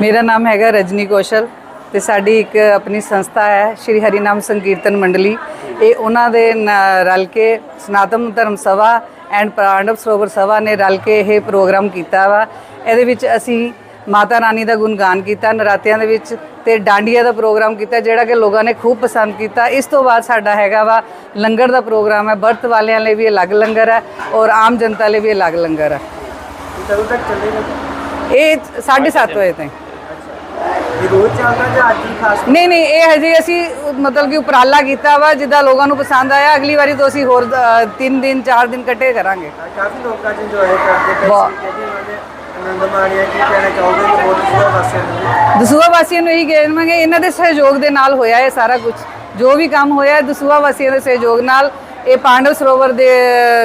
ਮੇਰਾ ਨਾਮ ਹੈਗਾ ਰਜਨੀ ਕੌਸ਼ਲ ਤੇ ਸਾਡੀ ਇੱਕ ਆਪਣੀ ਸੰਸਥਾ ਹੈ ਸ਼੍ਰੀ ਹਰੀ ਨਾਮ ਸੰਕੀਰਤਨ ਮੰਡਲੀ। ਇਹ ਉਹਨਾਂ ਦੇ ਰਲ ਕੇ ਸਨਾਤਨ ਧਰਮ ਸਭਾ ਐਂਡ ਪਾਂਡਵ ਸਰੋਵਰ ਸਭਾ ਨੇ ਰਲ ਕੇ ਇਹ ਪ੍ਰੋਗਰਾਮ ਕੀਤਾ ਵਾ। ਇਹਦੇ ਵਿੱਚ ਅਸੀਂ ਮਾਤਾ ਰਾਣੀ ਦਾ ਗੁਣਗਾਨ ਕੀਤਾ ਨਰਾਤਿਆਂ ਦੇ ਵਿੱਚ ਤੇ ਡਾਂਡੀਆ ਦਾ ਪ੍ਰੋਗਰਾਮ ਕੀਤਾ ਜਿਹੜਾ ਕਿ ਲੋਕਾਂ ਨੇ ਖੂਬ ਪਸੰਦ ਕੀਤਾ। ਇਸ ਤੋਂ ਬਾਅਦ ਸਾਡਾ ਹੈਗਾ ਵਾ ਲੰਗਰ ਦਾ ਪ੍ਰੋਗਰਾਮ ਹੈ। ਵਰਤ ਵਾਲਿਆਂ ਲਈ ਵੀ ਅਲੱਗ ਲੰਗਰ ਹੈ ਔਰ ਆਮ ਜਨਤਾ ਲਈ ਵੀ ਅਲੱਗ ਲੰਗਰ ਹੈ। ਕਦੋਂ ਤੱਕ ਚੱਲੇਗਾ? ਇਹ 7:30 ਵਜੇ ਇਹ ਰੋਜ਼ ਚੱਲਦਾ ਜਾਂ ਅੱਜ ਹੀ ਖਾਸ ਨਹੀਂ ਨਹੀਂ ਇਹ ਹਜੇ ਅਸੀਂ ਮਤਲਬ ਕਿ ਉਪਰਾਲਾ ਕੀਤਾ ਵਾ ਜਿੱਦਾਂ ਲੋਕਾਂ ਨੂੰ ਪਸੰਦ ਆਇਆ ਅਗਲੀ ਵਾਰੀ ਤੋਂ ਅਸੀਂ ਹੋਰ 3 ਦਿਨ 4 ਦਿਨ ਇਕੱਠੇ ਕਰਾਂਗੇ। ਕਾਫੀ ਲੋਕਾਂ ਚ ਇੰਜੋਏ ਕਰਦੇ ਪਏ ਬਹੁਤ। ਸੀ ਕਹਿੰਦੇ ਉਹਨਾਂ ਨੇ ਆਨੰਦ ਮਾਣਿਆ ਕੀ ਕਹਿਣਾ ਚਾਹੋਗੇ? ਹੋਰ ਦੂਸਰਾ ਪਾਸੇ ਨੂੰ ਦਸੂਆ ਵਾਸੀਆਂ ਨੂੰ ਇਹੀ ਕਹਿਣਾਂਗੇ ਇਹਨਾਂ ਦੇ ਸਹਿਯੋਗ ਦੇ ਨਾਲ ਹੋਇਆ ਇਹ ਸਾਰਾ ਕੁਝ ਜੋ ਵੀ ਕੰਮ ਹੋਇਆ ਦਸੂਆ ਵਾਸੀਆਂ ਦੇ ਸਹਿਯੋਗ ਨਾਲ ਇਹ ਪਾਂਡਵ ਸਰੋਵਰ ਦੇ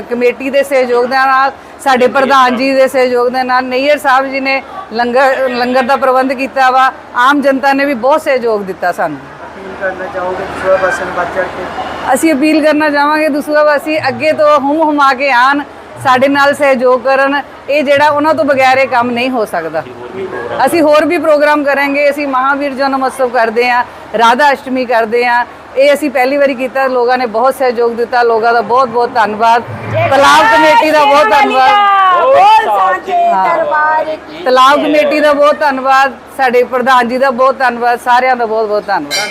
ਕਮੇਟੀ ਦੇ ਸਹਿਯੋਗ ਦੇ ਨਾਲ ਸਾਡੇ ਪ੍ਰਧਾਨ ਜੀ ਦੇ ਸਹਿਯੋਗ ਦੇ ਨਾਲ ਨਈਅਰ ਸਾਹਿਬ ਜੀ ਨੇ ਲੰਗਰ ਲੰਗਰ ਦਾ ਪ੍ਰਬੰਧ ਕੀਤਾ ਵਾ। ਆਮ ਜਨਤਾ ਨੇ ਵੀ ਬਹੁਤ ਸਹਿਯੋਗ ਦਿੱਤਾ ਸਾਨੂੰ। ਅਪੀਲ ਕਰਨਾ ਚਾਹੋਗੇ ਦੂਸਰਾ ਪਾਸੇ ਨੂੰ ਕੇ? ਅਸੀਂ ਅਪੀਲ ਕਰਨਾ ਚਾਹਾਂਗੇ ਦੂਸਰਾ ਵਾਸੀ ਅੱਗੇ ਤੋਂ ਹੁਮ ਹੁਮਾ ਕੇ ਆਣ ਸਾਡੇ ਨਾਲ ਸਹਿਯੋਗ ਕਰਨ। ਇਹ ਜਿਹੜਾ ਉਹਨਾਂ ਤੋਂ ਬਗੈਰ ਇਹ ਕੰਮ ਨਹੀਂ ਹੋ ਸਕਦਾ। ਅਸੀਂ ਹੋਰ ਵੀ ਪ੍ਰੋਗਰਾਮ ਕਰਾਂਗੇ। ਅਸੀਂ ਮਹਾਵੀਰ ਜਨਮ ਉਤਸਵ ਕਰਦੇ ਆਂ ਰਾਧਾ ਅਸ਼ਟਮੀ ਕਰਦੇ ਆਂ ਇਹ ਅਸੀਂ ਪਹਿਲੀ ਵਾਰੀ ਕੀਤਾ ਲੋਕਾਂ ਨੇ ਬਹੁਤ ਸਹਿਯੋਗ ਦਿੱਤਾ ਲੋਕਾਂ ਦਾ ਬਹੁਤ ਬਹੁਤ ਧੰਨਵਾਦ। ਤਲਾਬ ਕਮੇਟੀ ਦਾ ਬਹੁਤ ਧੰਨਵਾਦ। ਬੋਲ ਸਾਂਝੇ ਦਰਬਾਰ ਕੀ ਤਲਾਬ ਕਮੇਟੀ ਦਾ ਬਹੁਤ ਧੰਨਵਾਦ ਸਾਡੇ ਪ੍ਰਧਾਨ ਜੀ ਦਾ ਬਹੁਤ ਧੰਨਵਾਦ ਸਾਰਿਆਂ ਦਾ ਬਹੁਤ ਬਹੁਤ ਧੰਨਵਾਦ।